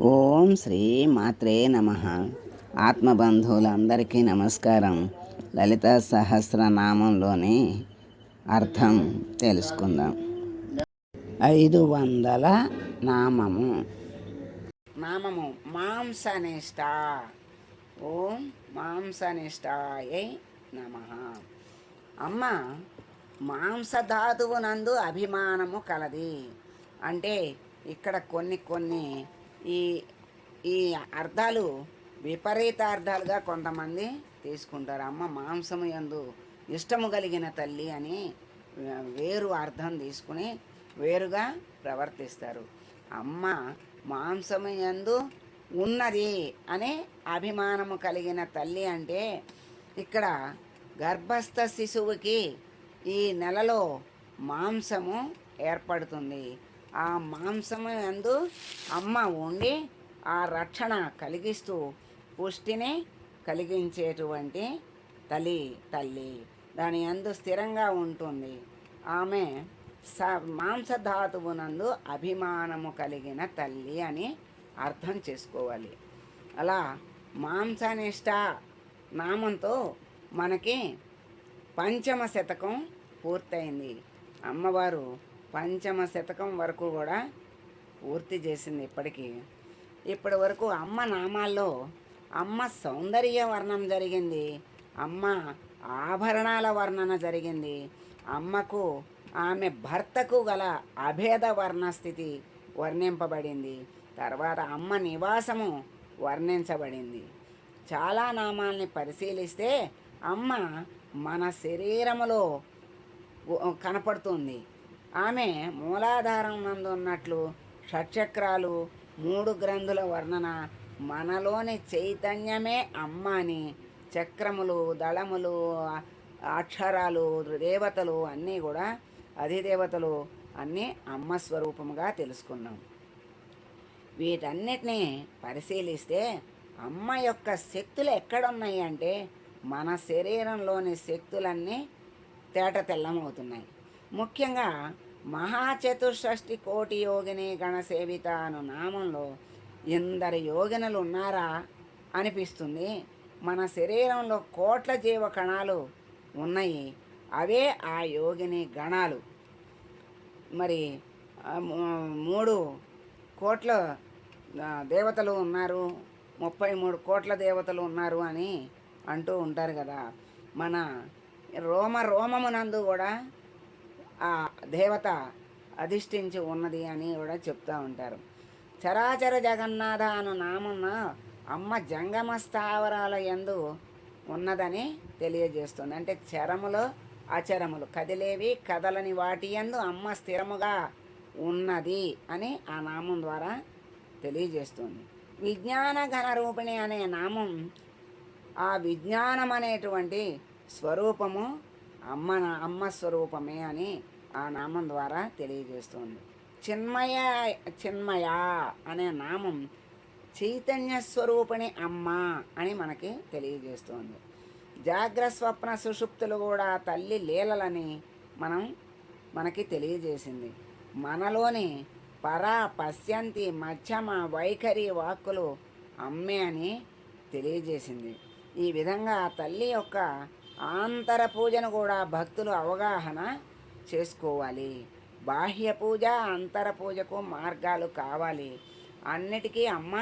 ఓం శ్రీ మాత్రే నమ. ఆత్మబంధువులందరికీ నమస్కారం. లలిత సహస్రనామంలోని అర్థం తెలుసుకుందాం. ఐదు వందల నామము. నామము మాంసనిష్ట. ఓం మాంసనిష్టాయై నమ. అమ్మ మాంసధాతువునందు అభిమానము కలది. అంటే ఇక్కడ కొన్ని కొన్ని ఈ ఈ అర్థాలు విపరీత అర్థాలుగా కొంతమంది తీసుకుంటారు. అమ్మ మాంసము యందు ఇష్టము కలిగిన తల్లి అని వేరు అర్థం తీసుకుని వేరుగా ప్రవర్తిస్తారు. అమ్మ మాంసము యందు ఉన్నది అనే అభిమానము కలిగిన తల్లి అంటే ఇక్కడ గర్భస్థ శిశువుకి ఈ నెలలో మాంసము ఏర్పడుతుంది. ఆ మాంసము యందు అమ్మ ఉండి ఆ రక్షణ కలిగిస్తూ పుష్టిని కలిగించేటువంటి తల్లి తల్లి. దాని యందు స్థిరంగా ఉంటుంది. ఆమె స మాంసధాతువునందు అభిమానము కలిగిన తల్లి అని అర్థం చేసుకోవాలి. అలా మాంసనిష్ట నామంతో మనకి పంచమ శతకం పూర్తయింది. అమ్మవారు పంచమ శతకం వరకు కూడా పూర్తి చేసింది ఇప్పటికీ. ఇప్పటి వరకు అమ్మ నామాల్లో అమ్మ సౌందర్య వర్ణం జరిగింది. అమ్మ ఆభరణాల వర్ణన జరిగింది. అమ్మకు ఆమె భర్తకు గల అభేద వర్ణ స్థితి వర్ణింపబడింది. తర్వాత అమ్మ నివాసము వర్ణించబడింది. చాలా నామాల్ని పరిశీలిస్తే అమ్మ మన శరీరములో కనపడుతుంది. ఆమె మూలాధారం నందు ఉన్నట్లు షట్చక్రాలు మూడు గ్రంథుల వర్ణన మనలోని చైతన్యమే అమ్మ అని చక్రములు దళములు అక్షరాలు దేవతలు అన్నీ కూడా అధిదేవతలు అన్నీ అమ్మ స్వరూపముగా తెలుసుకున్నాం. వీటన్నిటిని పరిశీలిస్తే అమ్మ యొక్క శక్తులు ఎక్కడున్నాయి అంటే మన శరీరంలోని శక్తులన్నీ తేట తెల్లమవుతున్నాయి. ముఖ్యంగా మహాచతుషష్టి కోటి యోగిని గణసేవిత అను నామంలో ఎందరి యోగినులు ఉన్నారా అనిపిస్తుంది. మన శరీరంలో కోట్ల జీవ కణాలు ఉన్నాయి. అవే ఆ యోగిని గణాలు. మరి మూడు కోట్ల దేవతలు ఉన్నారు. ముప్పై మూడు కోట్ల దేవతలు ఉన్నారు అని అంటూ ఉంటారు కదా. మన రోమ రోమమునందు కూడా ఆ దేవత అధిష్ఠించి ఉన్నది అని కూడా చెప్తూ ఉంటారు. చరాచర జగన్నాథ అను నామన్న అమ్మ జంగమ స్థావరాల యందు ఉన్నదని తెలియజేస్తుంది. అంటే చరములో అచరములు కదిలేవి కదలని వాటి యందు అమ్మ స్థిరముగా ఉన్నది అని ఆ నామం ద్వారా తెలియజేస్తుంది. విజ్ఞాన ఘన రూపిణి అనే నామం ఆ విజ్ఞానం అనేటువంటి స్వరూపము అమ్మ నా- అమ్మ స్వరూపమే అని ఆ నామం ద్వారా తెలియజేస్తుంది. చిన్మయ చిన్మయ అనే నామం చైతన్య స్వరూపిణి అమ్మ అని మనకి తెలియజేస్తుంది. జాగ్రస్వప్న సుషుప్తులు కూడా తల్లి లీలలని మనం మనకి తెలియజేసింది. మనలోని పర పశ్యంతి మధ్యమ వైఖరి వాక్కులు అమ్మే అని తెలియజేసింది. ఈ విధంగా తల్లి యొక్క ఆంతర పూజను కూడా భక్తులు అవగాహన చేసుకోవాలి. బాహ్య పూజ అంతర పూజకు మార్గాలు కావాలి. అన్నిటికీ అమ్మ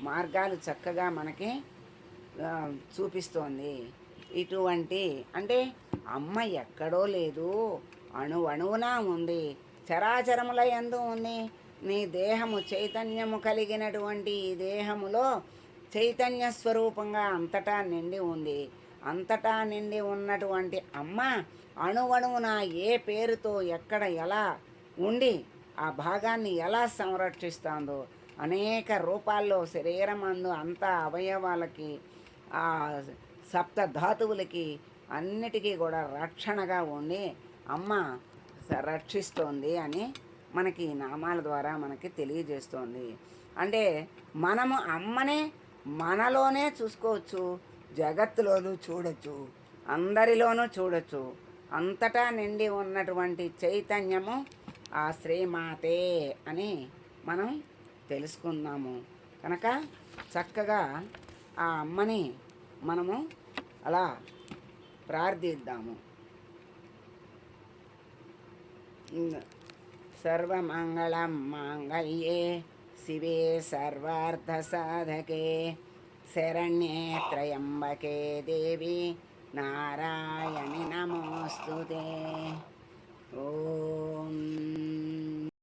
మార్గాలు చక్కగా మనకి చూపిస్తోంది. ఇటువంటి అంటే అమ్మ ఎక్కడో లేదు అణు అణువునా ఉంది చరాచరముల ఎందు ఉంది. నీ దేహము చైతన్యము కలిగినటువంటి ఈ దేహములో చైతన్య స్వరూపంగా అంతటా నిండి ఉంది. అంతటా నిండి ఉన్నటువంటి అమ్మ అణువణువున ఏ పేరుతో ఎక్కడ ఎలా ఉండి ఆ భాగాన్ని ఎలా సంరక్షిస్తుందో అనేక రూపాల్లో శరీరం అందు అంతా అవయవాలకి ఆ సప్త ధాతువులకి అన్నిటికీ కూడా రక్షణగా ఉండి అమ్మ రక్షిస్తోంది అని మనకి ఈ నామాల ద్వారా మనకి తెలియజేస్తోంది. అంటే మనము అమ్మనే మనలోనే చూసుకోవచ్చు. జగత్తులోనూ చూడొచ్చు అందరిలోనూ చూడొచ్చు. అంతటా నిండి ఉన్నటువంటి చైతన్యము ఆ శ్రీమాతే అని మనం తెలుసుకుందాము. కనుక చక్కగా ఆ అమ్మని మనము అలా ప్రార్థిద్దాము. సర్వమంగళం మాంగళ్యే శివే సర్వార్థ సాధకే శరణ్యే త్రయంబకే దేవి నారాయణి నమోస్తుతే ఓం